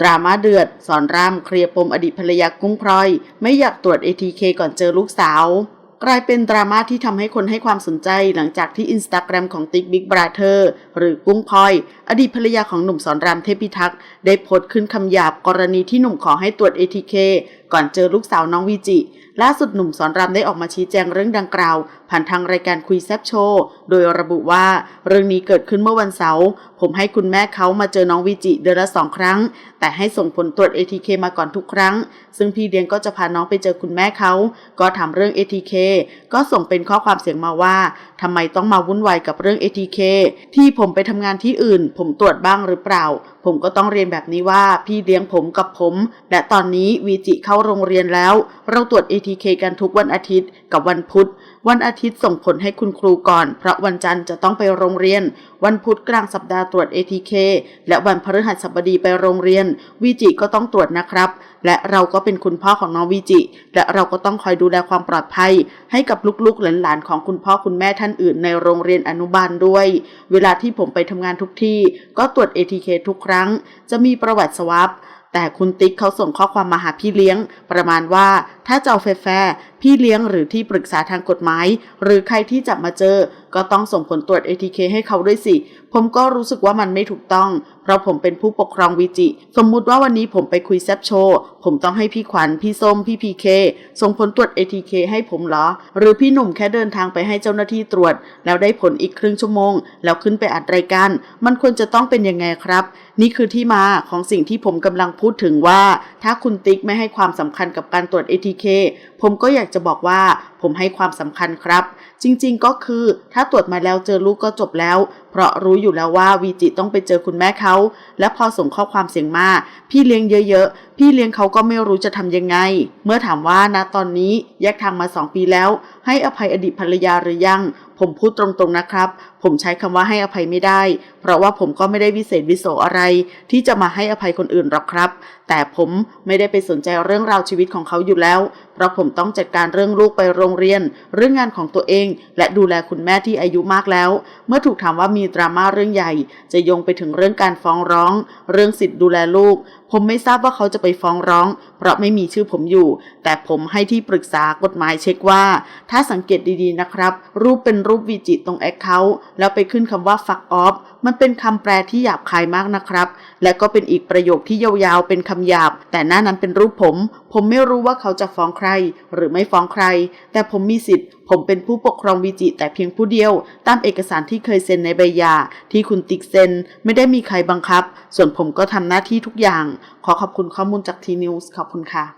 ดราม่าเดือด สอนรามเคลียร์ปมอดีตภรรยากุ้งพลอย ไม่อยากตรวจ ATK ก่อนเจอลูกสาว กลายเป็นดราม่าที่ทำให้คนให้ความสนใจหลังจากที่อินสตาแกรมของติ๊กบิ๊กบราเธอร์หรือกุ้งพลอย อดีตภรรยาของหนุ่มสอนรามเทพิทักษ์ได้โพสต์ขึ้นคำหยาบกรณีที่หนุ่มขอให้ตรวจ ATK ก่อนเจอลูกสาวน้องวีจิ ล่าสุดหนุ่มสอนรามได้ออกมาชี้แจงเรื่องดังกล่าว ผ่านทางรายการคุยแซบโชว์โดยระบุว่าเรื่องนี้เกิดขึ้นเมื่อวันเสาร์ผมให้คุณแม่เขามาเจอน้องวีจิเดือนละสองครั้ง แต่ให้ส่งผลตรวจ ATK มาก่อนทุกครั้ง ซึ่งพี่เลี้ยงก็จะพาน้องไปเจอคุณแม่เขาก็ถามเรื่อง ATK ก็ส่งเป็นข้อความเสียงมาว่าทำไมต้องมาวุ่นวายกับเรื่อง ATK ที่ผมไปทำงานที่อื่น ผมตรวจบ้างหรือเปล่า ผมก็ต้องเรียนแบบนี้ว่าพี่เลี้ยงผมกับผม และตอนนี้วีจิเข้าโรงเรียนแล้ว เราตรวจ ATK กันทุกวันอาทิตย์กับวันพุธ วันอาทิตย์ส่งผลให้คุณครูก่อน เพราะวันจันทร์จะต้องไปโรงเรียน วันพุธกลางสัปดาห์ตรวจ ATK และวันพฤหัสบดีไปโรงเรียน วีจิก็ต้องตรวจนะครับ และเราก็เป็นคุณพ่อของน้องวีจิ และเราก็ต้องคอยดูแลความปลอดภัย ให้กับลูกๆหลานๆของคุณพ่อคุณแม่ท่านอื่น ในโรงเรียนอนุบาลด้วย เวลาที่ผมไปทำงานทุกที่ ก็ตรวจ ATK ทุกครั้ง จะมีประวัติสวอป แต่คุณติ๊กเขาส่งข้อความมาหาพี่เลี้ยง ประมาณว่าถ้าจะเอาแฟร์พี่เลี้ยงหรือที่ปรึกษาทางกฎหมาย หรือใครที่จะมาเจอ ก็ต้องส่งผลตรวจ ATK ให้เขาด้วยสิ ผมก็รู้สึกว่ามันไม่ถูกต้อง ราะผมเป็นผู้ปกครองวีจิ สมมุติว่าวันนี้ผมไปคุยแซบโชว์ ผมต้องให้พี่ขวัญ พี่ส้ม พี่พีเค ส่งผลตรวจ ATK ให้ผมเหรอ หรือพี่หนุ่มแค่เดินทางไปให้เจ้าหน้าที่ตรวจ แล้วได้ผลอีกครึ่งชั่วโมง แล้วขึ้นไปอัดรายการ มันควรจะต้องเป็นยังไงครับ นี่คือที่มาของสิ่งที่ผมกำลังพูดถึงว่า ถ้าคุณติ๊กไม่ให้ความสำคัญกับการตรวจ ATK ผมก็อยากจะบอกว่า ผมให้ความสำคัญครับ จริงๆก็คือ ถ้าตรวจมาแล้วเจอลูกก็จบแล้ว เพราะรู้อยู่แล้วว่าวีจิต้องไปเจอคุณแม่เขา และพอส่งข้อความเสียงมา พี่เลี้ยงเยอะๆ พี่เลี้ยงเขาก็ไม่รู้จะทำยังไง เมื่อถามว่าณตอนนี้แยกทางมาสองปีแล้วให้อภัยอดีตภรรยาหรือยัง ผมพูดตรงๆนะครับ ผมใช้คำว่าให้อภัยไม่ได้ เพราะว่าผมก็ไม่ได้วิเศษวิโสอะไร ที่จะมาให้อภัยคนอื่นหรอกครับ แต่ผมไม่ได้ไปสนใจเรื่องราวชีวิตของเขาอยู่แล้ว เพราะผมต้องจัดการเรื่องลูกไปโรงเรียน เรื่องงานของตัวเอง และดูแลคุณแม่ที่อายุมากแล้ว เมื่อถูกถามว่ามีดราม่าเรื่องใหญ่ จะโยงไปถึงเรื่องการฟ้องร้อง เรื่องสิทธิ์ดูแลลูก ผมไม่ทราบว่าเขาจะไปฟ้องร้อง เพราะไม่มีชื่อผมอยู่ แต่ผมให้ที่ปรึกษากฎหมายเช็คว่าถ้าสังเกตดีๆนะครับ รูปเป็นรูปวีจิตรงแอคเคาท์แล้วไปขึ้นคำว่า fuck off มันเป็นคำแปลที่หยาบคายมากนะครับ และก็เป็นอีกประโยคที่ยาวๆ เป็นคำหยาบ แต่หน้านั้นเป็นรูปผม ผมไม่รู้ว่าเขาจะฟ้องใคร หรือไม่ฟ้องใคร แต่ผมมีสิทธิ์ ผมเป็นผู้ปกครองวีจิแต่เพียงผู้เดียว ตามเอกสารที่เคยเซ็นในใบหย่าที่คุณติ๊กเซ็น ไม่ได้มีใครบังคับ ส่วนผมก็ทำหน้าที่ทุกอย่าง ขอขอบคุณข้อมูลจากทีนิวส์ขอบคุณค่ะ